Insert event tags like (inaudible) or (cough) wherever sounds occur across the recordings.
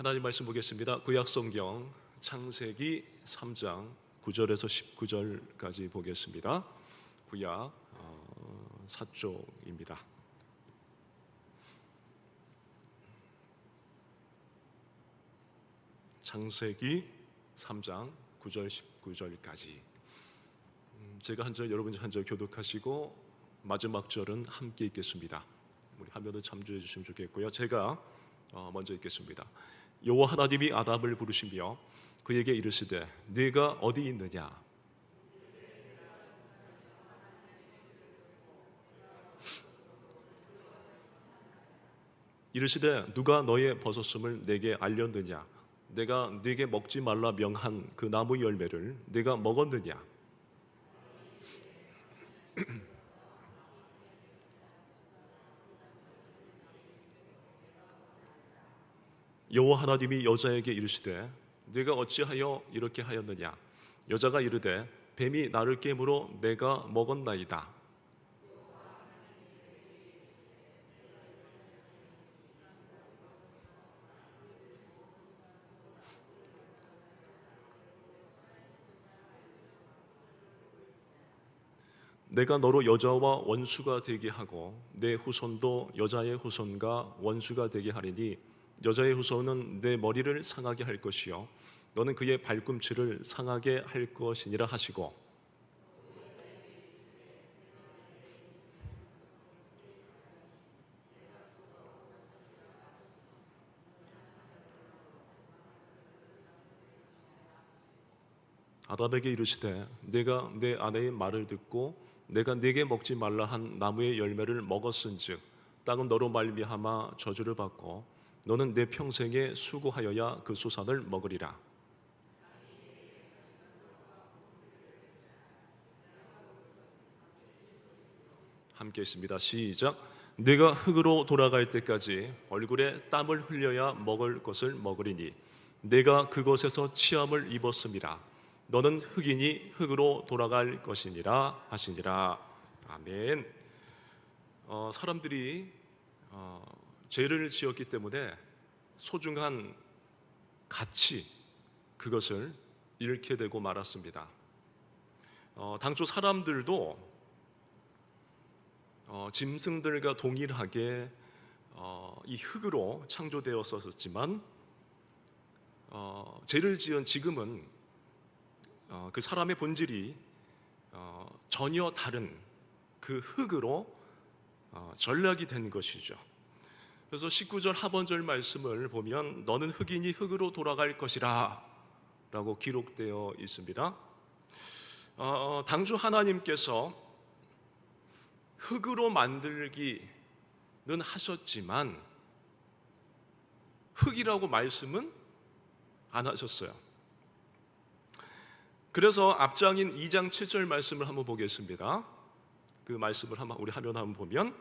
하나님 말씀 보겠습니다. 구약 성경 창세기 3장 9절에서 19절까지 보겠습니다. 구약 어, 4쪽입니다. 창세기 3장 9절 19절까지 음, 제가 한 절 여러분이 한 절 교독하시고 마지막 절은 함께 읽겠습니다. 우리 화면을 참조해 주시면 좋겠고요. 제가 어, 먼저 읽겠습니다. 여호와 하나님이 아담을 부르시며 그에게 이르시되 네가 어디 있느냐? 이르시되 누가 너의 벗었음을 내게 알렸느냐? 내가 네게 먹지 말라 명한 그 나무 열매를 네가 먹었느냐 여호와 하나님이 여자에게 이르시되 네가 어찌하여 이렇게 하였느냐? 여자가 이르되 뱀이 나를 깨물어 내가 먹었나이다 내가 너로 여자와 원수가 되게 하고 내 후손도 여자의 후손과 원수가 되게 하리니 여자의 후손은 내 머리를 상하게 할 것이요. 너는 그의 발꿈치를 상하게 할 것이니라 하시고. 아담에게 이르시되 내가 내 아내의 말을 듣고 내가 네게 먹지 말라 한 나무의 열매를 먹었은즉 땅은 너로 말미암아 저주를 받고 너는 내 평생에 수고하여야 그 수산을 먹으리라. 함께 있습니다. 시작. 네가 흙으로 돌아갈 때까지 얼굴에 땀을 흘려야 먹을 것을 먹으리니 내가 그곳에서 치함을 입었음이라. 너는 흙이니 흙으로 돌아갈 것이니라 하시니라. 아멘. 어, 사람들이 어, 죄를 지었기 때문에 소중한 가치 그것을 잃게 되고 말았습니다. 어, 당초 사람들도 어, 짐승들과 동일하게 어, 이 흙으로 창조되었었지만 어, 죄를 지은 지금은 어, 그 사람의 본질이 어, 전혀 다른 그 흙으로 어, 전락이 된 것이죠. 그래서 19절 하번절 말씀을 보면 너는 흙이니 흙으로 돌아갈 것이라 라고 기록되어 있습니다. 어, 당주 하나님께서 흙으로 만들기는 하셨지만 흙이라고 말씀은 안 하셨어요. 그래서 앞장인 2장 7절 말씀을 한번 보겠습니다. 그 말씀을 한번 우리 화면 한번 보면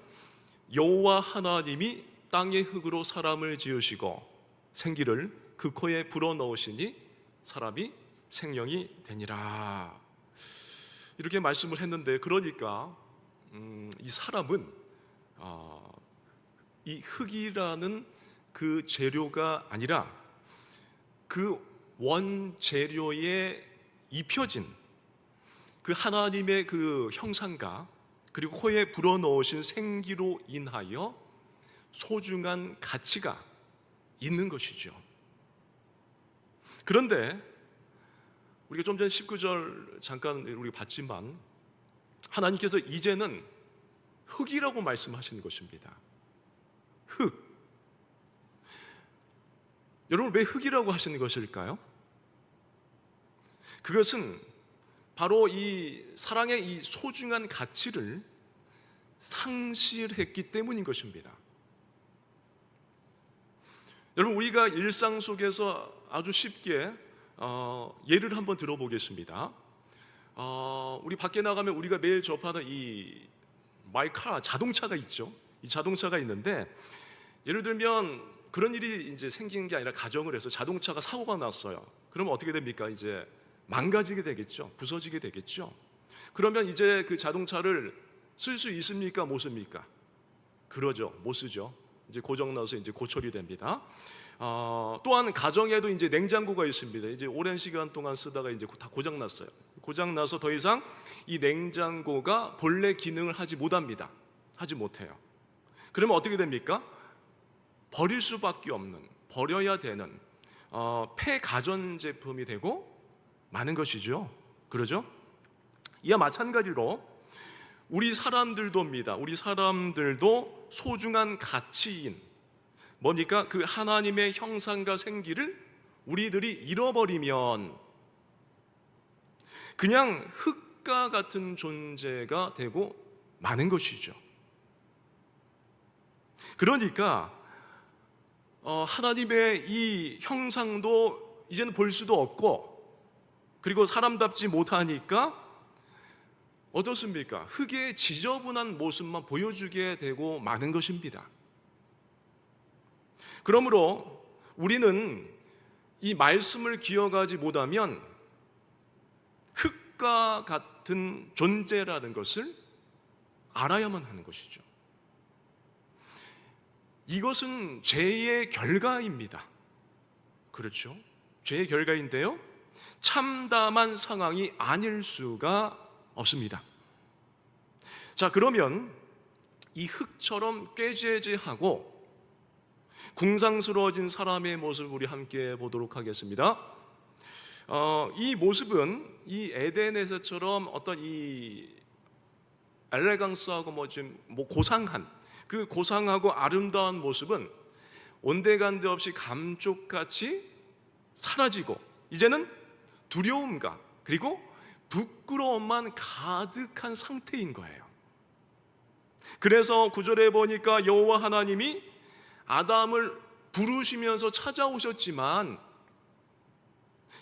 여호와 하나님이 땅의 흙으로 사람을 지으시고 생기를 그 코에 불어 넣으시니 사람이 생명이 되니라. 이렇게 말씀을 했는데 그러니까 음, 이 사람은 어, 이 흙이라는 그 재료가 아니라 그 원재료에 입혀진 그 하나님의 그 형상과 그리고 코에 불어넣으신 생기로 인하여 소중한 가치가 있는 것이죠. 그런데 우리가 좀 전에 19절 잠깐 우리 봤지만 하나님께서 이제는 흙이라고 말씀하시는 것입니다. 흙. 여러분 왜 흙이라고 하시는 것일까요? 그것은 바로 이 사랑의 이 소중한 가치를 상실했기 때문인 것입니다. 여러분 우리가 일상 속에서 아주 쉽게 어, 예를 한번 들어보겠습니다. 어, 우리 밖에 나가면 우리가 매일 접하는 이 마이카 자동차가 있죠. 이 자동차가 있는데 예를 들면 그런 일이 이제 생긴 게 아니라 가정을 해서 자동차가 사고가 났어요. 그러면 어떻게 됩니까? 이제 망가지게 되겠죠. 부서지게 되겠죠. 그러면 이제 그 자동차를 쓸 수 있습니까? 못 씁니까? 그러죠. 못 쓰죠. 이제 고장 나서 이제 고철이 됩니다. 어, 또한 가정에도 이제 냉장고가 있습니다. 이제 오랜 시간 동안 쓰다가 이제 다 고장 났어요. 고장 나서 더 이상 이 냉장고가 본래 기능을 하지 못합니다. 하지 못해요. 그러면 어떻게 됩니까? 버릴 수밖에 없는 버려야 되는 어, 폐가전 제품이 되고 많은 것이죠. 그러죠? 이와 마찬가지로 우리 사람들도입니다. 우리 사람들도 소중한 가치인 뭡니까? 그 하나님의 형상과 생기를 우리들이 잃어버리면 그냥 흙과 같은 존재가 되고 마는 것이죠. 그러니까 어, 하나님의 이 형상도 이제는 볼 수도 없고 그리고 사람답지 못하니까 어떻습니까? 흙의 지저분한 모습만 보여주게 되고 마는 것입니다. 그러므로 우리는 이 말씀을 기억하지 못하면 흙과 같은 존재라는 것을 알아야만 하는 것이죠. 이것은 죄의 결과입니다. 그렇죠? 죄의 결과인데요. 참담한 상황이 아닐 수가 없습니다. 자, 그러면 이 흙처럼 꾀죄죄하고 궁상스러워진 사람의 모습을 우리 함께 보도록 하겠습니다. 어, 이 모습은 이 에덴에서처럼 어떤 이 엘레강스하고 뭐 좀 뭐 고상한 그 고상하고 아름다운 모습은 온데간데 없이 감쪽같이 사라지고 이제는 두려움과 그리고 부끄러움만 가득한 상태인 거예요. 그래서 구절에 보니까 여호와 하나님이 아담을 부르시면서 찾아오셨지만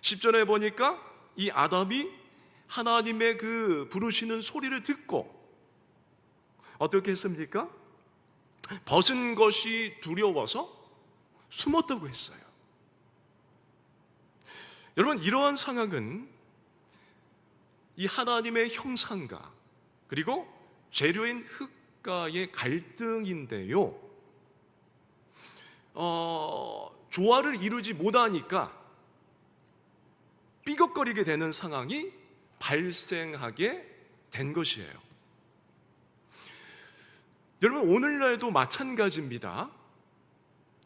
10절에 보니까 이 아담이 하나님의 그 부르시는 소리를 듣고 어떻게 했습니까? 벗은 것이 두려워서 숨었다고 했어요. 여러분, 이러한 상황은 이 하나님의 형상과 그리고 재료인 흙과의 갈등인데요. 어, 조화를 이루지 못하니까 삐걱거리게 되는 상황이 발생하게 된 것이에요. 여러분, 오늘날도 마찬가지입니다.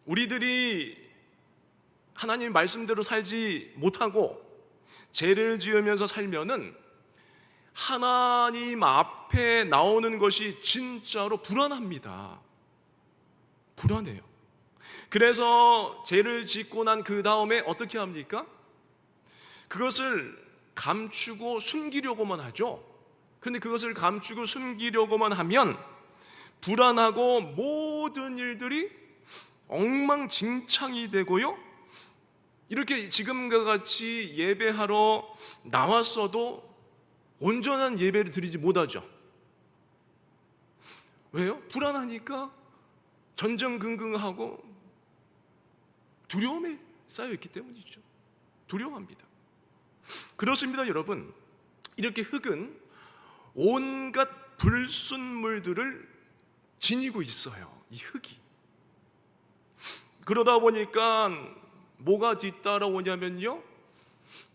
우리들이 하나님 말씀대로 살지 못하고 죄를 지으면서 살면은 하나님 앞에 나오는 것이 진짜로 불안합니다. 불안해요. 그래서 죄를 짓고 난 그 다음에 어떻게 합니까? 그것을 감추고 숨기려고만 하죠. 근데 그것을 감추고 숨기려고만 하면 불안하고 모든 일들이 엉망진창이 되고요. 이렇게 지금과 같이 예배하러 나왔어도 온전한 예배를 드리지 못하죠. 왜요? 불안하니까 전전긍긍하고 두려움에 쌓여 있기 때문이죠. 두려워합니다. 그렇습니다, 여러분. 이렇게 흙은 온갖 불순물들을 지니고 있어요. 이 흙이. 그러다 보니까 뭐가 뒤따라오냐면요.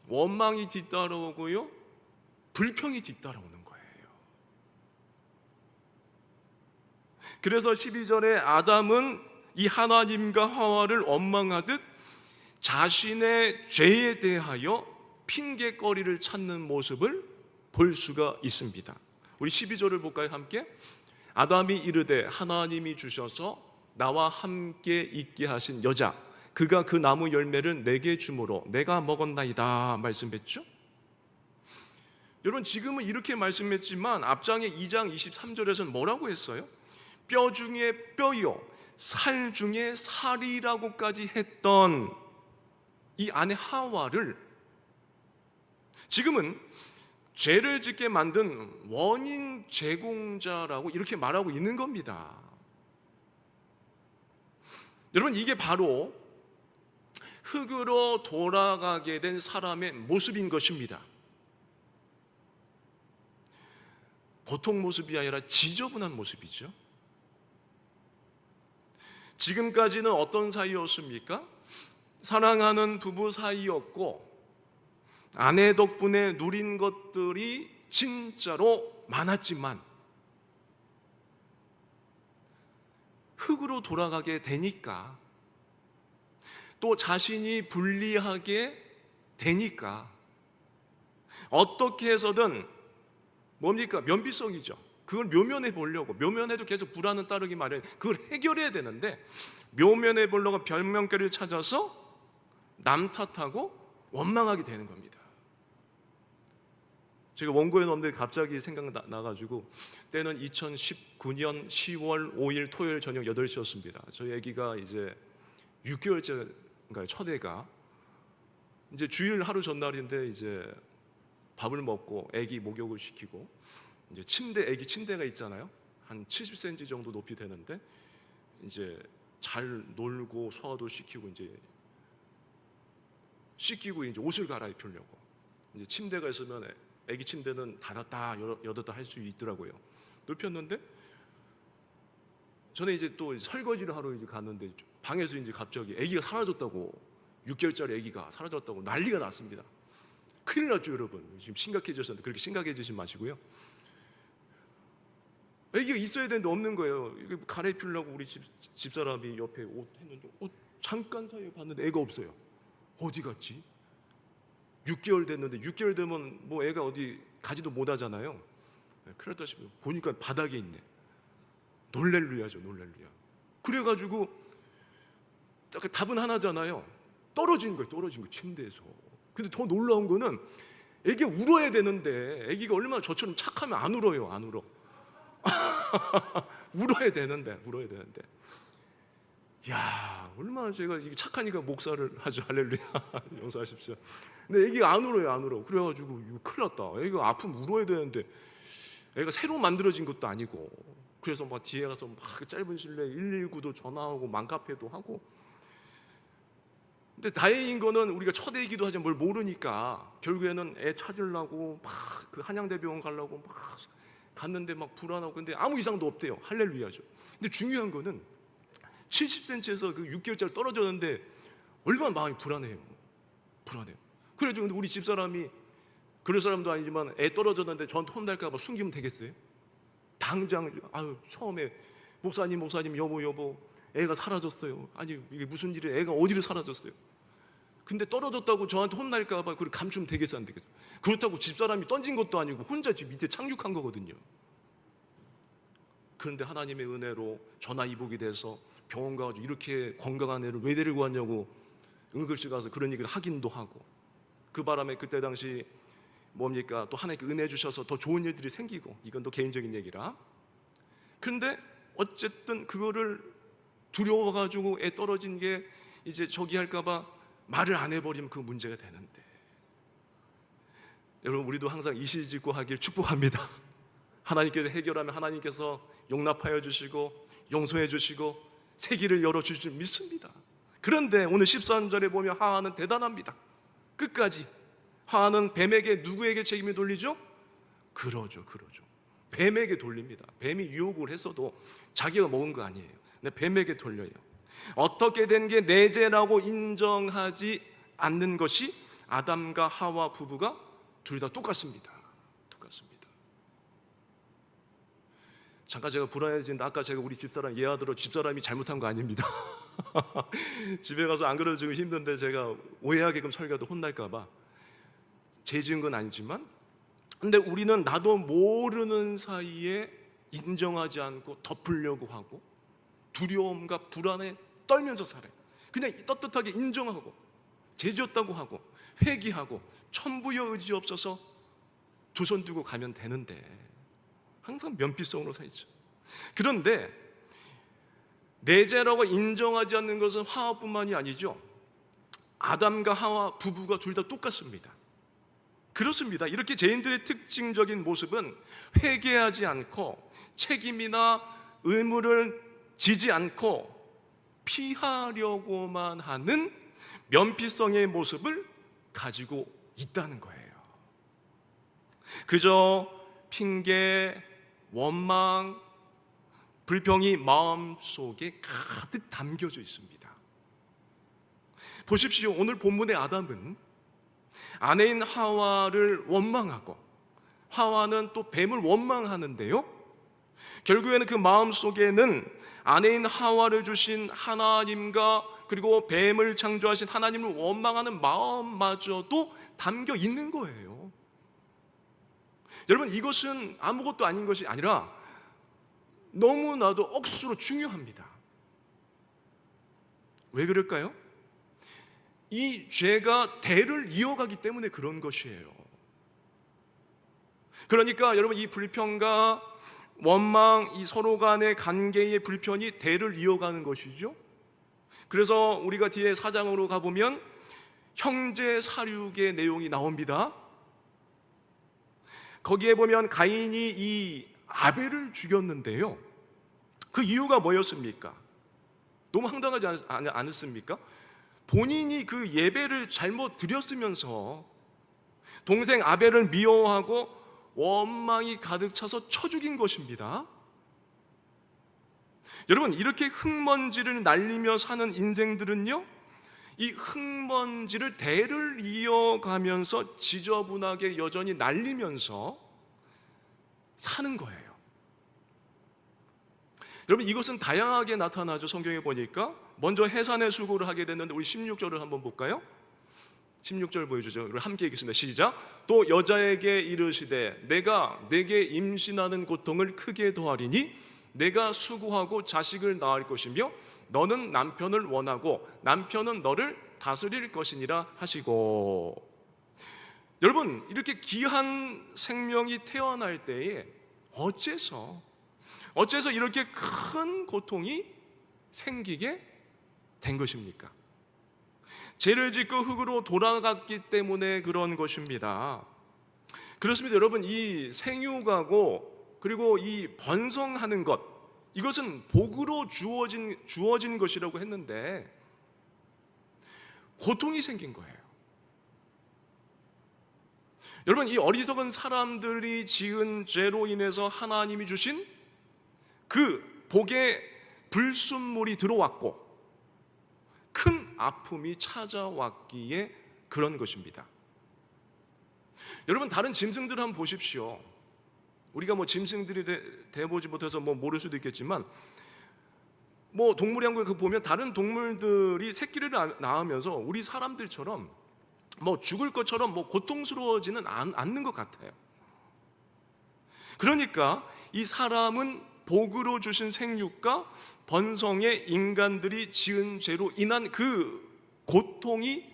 원망이 뒤따라오고요. 불평이 뒤따라오는 거예요. 그래서 12절에 아담은 이 하나님과 하와를 원망하듯 자신의 죄에 대하여 핑계거리를 찾는 모습을 볼 수가 있습니다. 우리 12절을 볼까요? 함께. 아담이 이르되 하나님이 주셔서 나와 함께 있게 하신 여자 그가 그 나무 열매를 내게 주므로 내가 먹었나이다 말씀했죠? 여러분 지금은 이렇게 말씀했지만 앞장의 2장 23절에서는 뭐라고 했어요? 뼈 중에 뼈요 살 중에 살이라고까지 했던 이 아내 하와를 지금은 죄를 짓게 만든 원인 제공자라고 이렇게 말하고 있는 겁니다. 여러분 이게 바로 흙으로 돌아가게 된 사람의 모습인 것입니다. 보통 모습이 아니라 지저분한 모습이죠. 지금까지는 어떤 사이였습니까? 사랑하는 부부 사이였고 아내 덕분에 누린 것들이 진짜로 많았지만 흙으로 돌아가게 되니까 또 자신이 불리하게 되니까 어떻게 해서든 뭡니까 면비성이죠. 그걸 묘면해 보려고 묘면해도 계속 불안은 따르기 마련. 그걸 해결해야 되는데 묘면해 보려고 별명거리를 찾아서 남 탓하고 원망하게 되는 겁니다. 제가 원고에 넣었는데 갑자기 생각나가지고 때는 2019년 10월 5일 토요일 저녁 8시였습니다. 저희 아기가 이제 6개월째인가요? 첫 애가 이제 주일 하루 전날인데 이제 밥을 먹고 아기 목욕을 시키고 이제 침대 아기 침대가 있잖아요. 한 70cm 정도 높이 되는데 이제 잘 놀고 소화도 시키고 이제 씻기고 이제 옷을 갈아입히려고 이제 침대가 있으면 아기 침대는 닫았다 열- 열었다 할 수 있더라고요. 눕혔는데 저는 이제 또 설거지를 하러 이제 갔는데 방에서 이제 갑자기 아기가 사라졌다고 6개월짜리 아기가 사라졌다고 난리가 났습니다. 큰일 났죠, 여러분. 지금 심각해졌었는데 그렇게 심각해지지 마시고요. 아기가 있어야 되는데 없는 거예요. 이거 갈아입히려고 우리 집 집사람이 옆에 옷 했는데 어, 잠깐 사이에 봤는데 애가 없어요. 어디 갔지? 6개월 됐는데 6개월 되면 뭐 애가 어디 가지도 못하잖아요. 네, 그러다 싶으면 보니까 바닥에 있네. 놀랄루야죠, 놀랄루야. 그래가지고 딱 답은 하나잖아요. 떨어진 거예요, 떨어진 거 침대에서. 근데 더 놀라운 거는 애기 울어야 되는데 애기가 얼마나 저처럼 착하면 안 울어요, 안 울어. (laughs) 울어야 되는데, 울어야 되는데. 야, 얼마나 제가 착하니까 목사를 하죠. 할렐루야. (laughs) 용서하십시오. 근데 애기가 안 울어요, 안 울어. 그래가지고 이거 큰일 났다. 애기가 아프면 울어야 되는데 애가 새로 만들어진 것도 아니고 그래서 막 뒤에 가서 막 짧은 실내 119도 전화하고 맘카페도 하고 근데 다행인 거는 우리가 첫 애기도 하지 뭘 모르니까 결국에는 애 찾으려고 막 그 한양대병원 가려고 막 갔는데 막 불안하고 근데 아무 이상도 없대요. 할렐루야죠. 근데 중요한 거는 70cm에서 그 6개월짜리 떨어졌는데 얼마나 마음이 불안해요. 불안해요. 그래서 근데 우리 집사람이 그럴 사람도 아니지만 애 떨어졌는데 저한테 혼날까 봐 숨기면 되겠어요? 당장 아유 처음에 목사님 목사님 여보 여보 애가 사라졌어요. 아니 이게 무슨 일이에요? 애가 어디로 사라졌어요? 근데 떨어졌다고 저한테 혼날까 봐 그걸 감추면 되겠어 안 되겠어? 그렇다고 집사람이 던진 것도 아니고 혼자 집 밑에 착륙한 거거든요. 그런데 하나님의 은혜로 전화 이복이 돼서 병원 가가지고 이렇게 건강한 애를 왜 데리고 왔냐고 응급실 가서 그런 얘기를 하긴도 하고 그 바람에 그때 당시 뭡니까 또 하나님께 은혜 주셔서 더 좋은 일들이 생기고 이건 또 개인적인 얘기라 그런데 어쨌든 그거를 두려워가지고 애 떨어진 게 이제 저기 할까봐 말을 안 해버리면 그 문제가 되는데 여러분 우리도 항상 이실직고 하길 축복합니다 (laughs) 하나님께서 해결하면 하나님께서 용납하여 주시고 용서해 주시고 세기를 열어 주실 줄 믿습니다 그런데 오늘 13절에 보면 하하는 대단합니다 끝까지 하하는 뱀에게 누구에게 책임을 돌리죠? 그러죠, 그러죠. 뱀에게 돌립니다. 뱀이 유혹을 했어도 자기가 먹은 거 아니에요. 근데 뱀에게 돌려요. 어떻게 된 게 내재라고 인정하지 않는 것이 아담과 하와 부부가 둘 다 똑같습니다. 똑같습니다. 잠깐 제가 불안해지는데 아까 제가 우리 집사람 예하들어 집사람이 잘못한 거 아닙니다. (laughs) 집에 가서 안 그래도 좀 힘든데 제가 오해하게끔 설교도 혼날까봐 죄 지은 건 아니지만 근데 우리는 나도 모르는 사이에 인정하지 않고 덮으려고 하고 두려움과 불안에 떨면서 살아요. 그냥 떳떳하게 인정하고 죄지었다고 하고 회개하고 천부여 의지 없어서 두손 두고 가면 되는데 항상 면피성으로 살죠. 그런데 내재라고 인정하지 않는 것은 하와뿐만이 아니죠. 아담과 하와 부부가 둘 다 똑같습니다. 그렇습니다. 이렇게 죄인들의 특징적인 모습은 회개하지 않고 책임이나 의무를 지지 않고 피하려고만 하는 면피성의 모습을 가지고 있다는 거예요. 그저 핑계, 원망, 불평이 마음 속에 가득 담겨져 있습니다. 보십시오. 오늘 본문의 아담은 아내인 하와를 원망하고 하와는 또 뱀을 원망하는데요. 결국에는 그 마음 속에는 아내인 하와를 주신 하나님과 그리고 뱀을 창조하신 하나님을 원망하는 마음마저도 담겨 있는 거예요. 여러분 이것은 아무것도 아닌 것이 아니라 너무나도 억수로 중요합니다. 왜 그럴까요? 이 죄가 대를 이어가기 때문에 그런 것이에요. 그러니까 여러분 이 불평과 원망, 이 서로 간의 관계의 불편이 대를 이어가는 것이죠. 그래서 우리가 뒤에 사장으로 가보면 형제 사륙의 내용이 나옵니다. 거기에 보면 가인이 이 아벨을 죽였는데요. 그 이유가 뭐였습니까? 너무 황당하지 않, 않, 않았습니까? 본인이 그 예배를 잘못 드렸으면서 동생 아벨을 미워하고 원망이 가득 차서 쳐 죽인 것입니다. 여러분, 이렇게 흙먼지를 날리며 사는 인생들은요, 이 흙먼지를 대를 이어가면서 지저분하게 여전히 날리면서 사는 거예요. 여러분, 이것은 다양하게 나타나죠. 성경에 보니까. 먼저 해산의 수고를 하게 됐는데, 우리 16절을 한번 볼까요? 16절 보여주죠. 우리 함께 읽겠습니다. 시작. 또 여자에게 이르시되 내가 내게 임신하는 고통을 크게 더하리니 내가 수고하고 자식을 낳을 것이며 너는 남편을 원하고 남편은 너를 다스릴 것이니라 하시고 여러분 이렇게 귀한 생명이 태어날 때에 어째서 어째서 이렇게 큰 고통이 생기게 된 것입니까? 죄를 짓고 흙으로 돌아갔기 때문에 그런 것입니다. 그렇습니다. 여러분, 이 생육하고 그리고 이 번성하는 것, 이것은 복으로 주어진, 주어진 것이라고 했는데, 고통이 생긴 거예요. 여러분, 이 어리석은 사람들이 지은 죄로 인해서 하나님이 주신 그 복의 불순물이 들어왔고, 큰 아픔이 찾아왔기에 그런 것입니다. 여러분 다른 짐승들 한번 보십시오. 우리가 뭐 짐승들이 돼, 보지 못해서 뭐 모를 수도 있겠지만 뭐 동물연구에 그 보면 다른 동물들이 새끼를 낳으면서 우리 사람들처럼 뭐 죽을 것처럼 뭐 고통스러워지는 않, 않는 것 같아요. 그러니까 이 사람은 복으로 주신 생육과 번성의 인간들이 지은 죄로 인한 그 고통이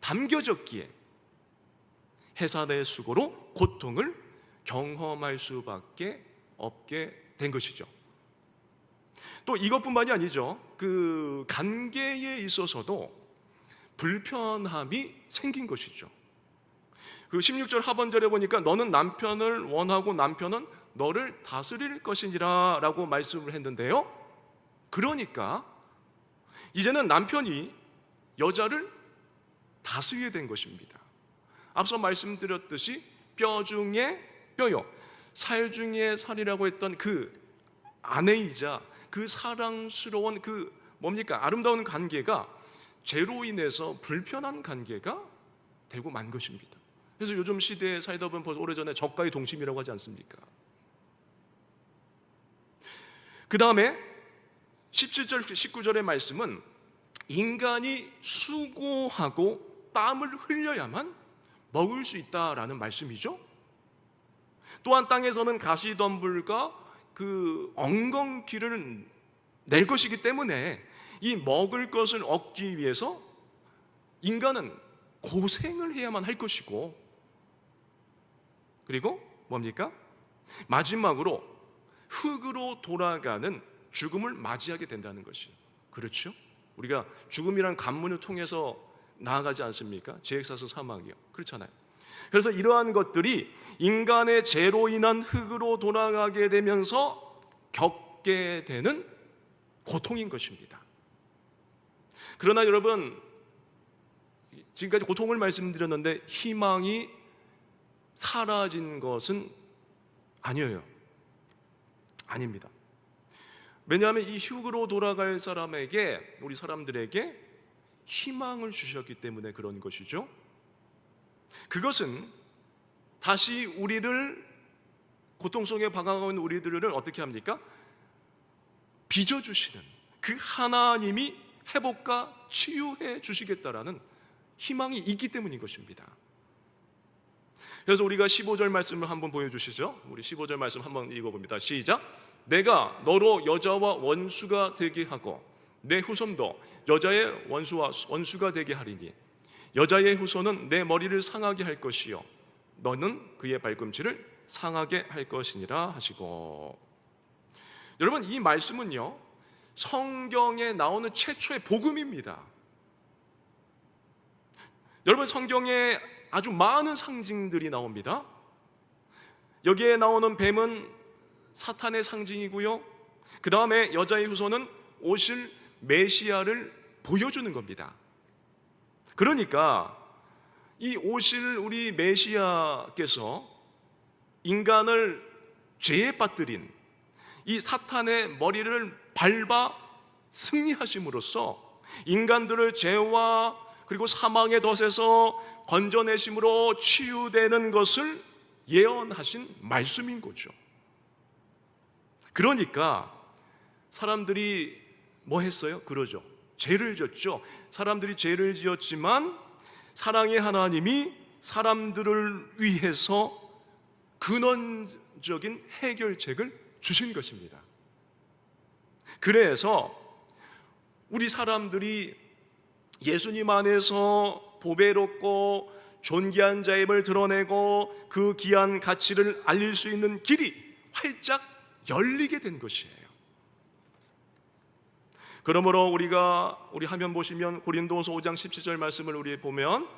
담겨졌기에 해산의 수고로 고통을 경험할 수밖에 없게 된 것이죠. 또 이것뿐만이 아니죠. 그 관계에 있어서도 불편함이 생긴 것이죠. 그 16절 하반절에 보니까 너는 남편을 원하고 남편은 너를 다스릴 것이니라 라고 말씀을 했는데요. 그러니까 이제는 남편이 여자를 다스리게 된 것입니다. 앞서 말씀드렸듯이 뼈 중에 뼈요, 살 중에 살이라고 했던 그 아내이자 그 사랑스러운 그 뭡니까 아름다운 관계가 죄로 인해서 불편한 관계가 되고 만 것입니다. 그래서 요즘 시대에 살다 보면 벌써 오래전에 저가의 동심이라고 하지 않습니까? 그 다음에 17절, 19절의 말씀은 인간이 수고하고 땀을 흘려야만 먹을 수 있다라는 말씀이죠. 또한 땅에서는 가시덤불과 그 엉겅퀴를 낼 것이기 때문에 이 먹을 것을 얻기 위해서 인간은 고생을 해야만 할 것이고 그리고 뭡니까? 마지막으로 흙으로 돌아가는 죽음을 맞이하게 된다는 것이 그렇죠? 우리가 죽음이란 관문을 통해서 나아가지 않습니까? 죄액사서 사망이요. 그렇잖아요. 그래서 이러한 것들이 인간의 죄로 인한 흙으로 돌아가게 되면서 겪게 되는 고통인 것입니다. 그러나 여러분, 지금까지 고통을 말씀드렸는데 희망이 사라진 것은 아니에요. 아닙니다. 왜냐하면 이 흉으로 돌아갈 사람에게 우리 사람들에게 희망을 주셨기 때문에 그런 것이죠. 그것은 다시 우리를 고통 속에 방황하고 있는 우리들을 어떻게 합니까? 빚어 주시는 그 하나님이 회복과 치유해 주시겠다라는 희망이 있기 때문인 것입니다. 그래서 우리가 15절 말씀을 한번 보여주시죠. 우리 15절 말씀 한번 읽어봅니다. 시작. 내가 너로 여자와 원수가 되게 하고 내 후손도 여자의 원수와 원수가 되게 하리니 여자의 후손은 내 머리를 상하게 할 것이요 너는 그의 발꿈치를 상하게 할 것이니라 하시고 여러분 이 말씀은요 성경에 나오는 최초의 복음입니다. 여러분 성경에 아주 많은 상징들이 나옵니다. 여기에 나오는 뱀은 사탄의 상징이고요. 그 다음에 여자의 후손은 오실 메시아를 보여주는 겁니다. 그러니까 이 오실 우리 메시아께서 인간을 죄에 빠뜨린 이 사탄의 머리를 밟아 승리하심으로써 인간들을 죄와 그리고 사망의 덫에서 건져내심으로 치유되는 것을 예언하신 말씀인 거죠. 그러니까 사람들이 뭐 했어요? 그러죠. 죄를 지었죠. 사람들이 죄를 지었지만 사랑의 하나님이 사람들을 위해서 근원적인 해결책을 주신 것입니다. 그래서 우리 사람들이 예수님 안에서 보배롭고 존귀한 자임을 드러내고 그 귀한 가치를 알릴 수 있는 길이 활짝 열리게 된 것이에요. 그러므로 우리가 우리 화면 보시면 고린도서 5장 17절 말씀을 우리 보면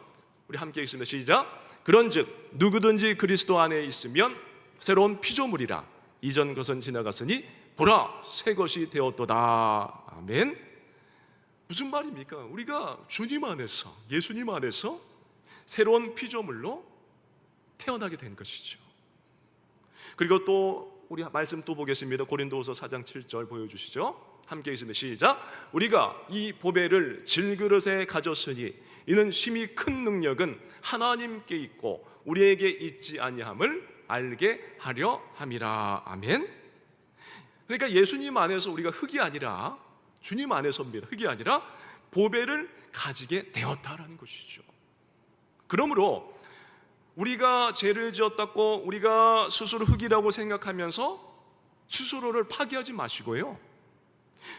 우리 함께 읽습니다. 시작. 그런즉 누구든지 그리스도 안에 있으면 새로운 피조물이라 이전 것은 지나갔으니 보라 새 것이 되었도다. 아멘. 무슨 말입니까? 우리가 주님 안에서 예수님 안에서 새로운 피조물로 태어나게 된 것이죠. 그리고 또 우리 말씀 또 보겠습니다. 고린도후서 4장 7절 보여주시죠. 함께 있으면 시작. 우리가 이 보배를 질그릇에 가졌으니 이는 심히 큰 능력은 하나님께 있고 우리에게 있지 아니함을 알게 하려 함이라. 아멘. 그러니까 예수님 안에서 우리가 흙이 아니라 주님 안에서입니다. 흙이 아니라 보배를 가지게 되었다라는 것이죠. 그러므로 우리가 죄를 지었다고 우리가 스스로 흙이라고 생각하면서 스스로를 파괴하지 마시고요.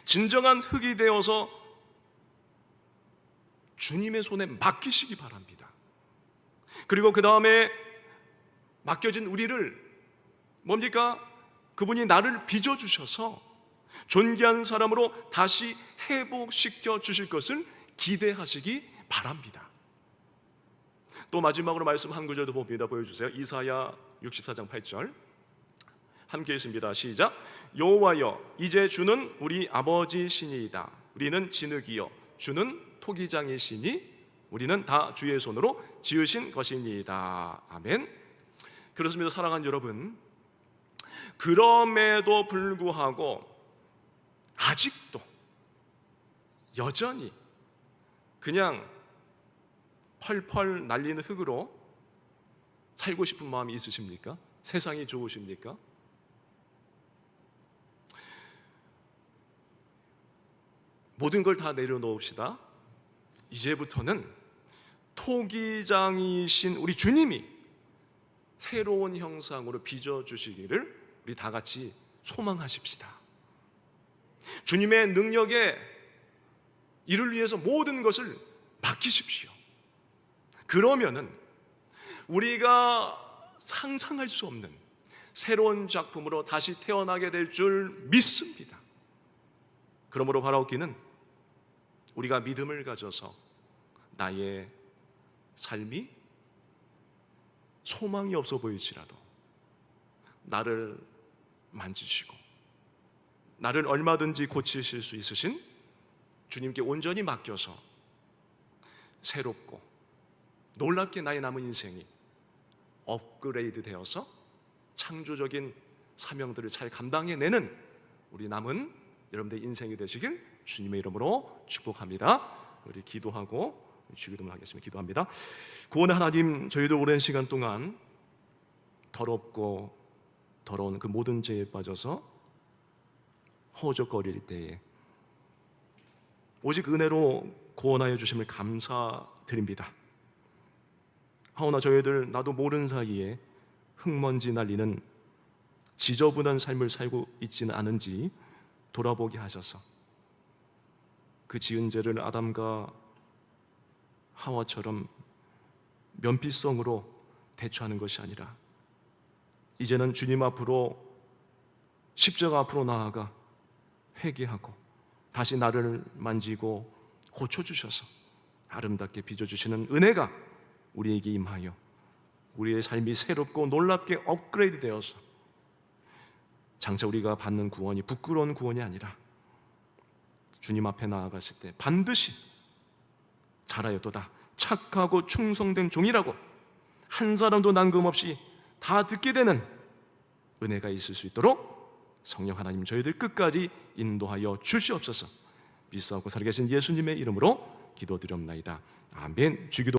진정한 흙이 되어서 주님의 손에 맡기시기 바랍니다. 그리고 그 다음에 맡겨진 우리를 뭡니까? 그분이 나를 빚어주셔서 존귀한 사람으로 다시 회복시켜 주실 것을 기대하시기 바랍니다. 또 마지막으로 말씀 한 구절도 봅니다. 보여주세요. 이사야 64장 8절. 함께 있습니다. 시작. 여호와여, 이제 주는 우리 아버지시니이다. 우리는 진흙이요, 주는 토기장이시니 우리는 다 주의 손으로 지으신 것이니이다. 아멘. 그렇습니다, 사랑하는 여러분. 그럼에도 불구하고 아직도 여전히 그냥 펄펄 날리는 흙으로 살고 싶은 마음이 있으십니까? 세상이 좋으십니까? 모든 걸 다 내려놓읍시다. 이제부터는 토기장이신 우리 주님이 새로운 형상으로 빚어 주시기를 우리 다 같이 소망하십시다. 주님의 능력에 이를 위해서 모든 것을 맡기십시오. 그러면은 우리가 상상할 수 없는 새로운 작품으로 다시 태어나게 될 줄 믿습니다. 그러므로 바라옵기는 우리가 믿음을 가져서 나의 삶이 소망이 없어 보일지라도 나를 만지시고 나를 얼마든지 고치실 수 있으신 주님께 온전히 맡겨서 새롭고 놀랍게 나의 남은 인생이 업그레이드 되어서 창조적인 사명들을 잘 감당해내는 우리 남은 여러분들 인생이 되시길 주님의 이름으로 축복합니다. 우리 기도하고 주기도문 하겠습니다. 기도합니다. 구원의 하나님, 저희들 오랜 시간 동안 더럽고 더러운 그 모든 죄에 빠져서 허우적거릴 때에 오직 은혜로 구원하여 주심을 감사드립니다. 하오나 저희들 나도 모르는 사이에 흙먼지 날리는 지저분한 삶을 살고 있지는 않은지 돌아보게 하셔서 그 지은 죄를 아담과 하와처럼 면피성으로 대처하는 것이 아니라 이제는 주님 앞으로 십자가 앞으로 나아가 회개하고 다시 나를 만지고 고쳐 주셔서 아름답게 빚어 주시는 은혜가 우리에게 임하여 우리의 삶이 새롭고 놀랍게 업그레이드 되어서 장차 우리가 받는 구원이 부끄러운 구원이 아니라 주님 앞에 나아갔을 때 반드시 잘하였도다. 착하고 충성된 종이라고 한 사람도 난금없이 다 듣게 되는 은혜가 있을 수 있도록 성령 하나님 저희들 끝까지 인도하여 주시옵소서. 믿사옵고 살아계신 예수님의 이름으로 기도드렸나이다. 아멘. 주기도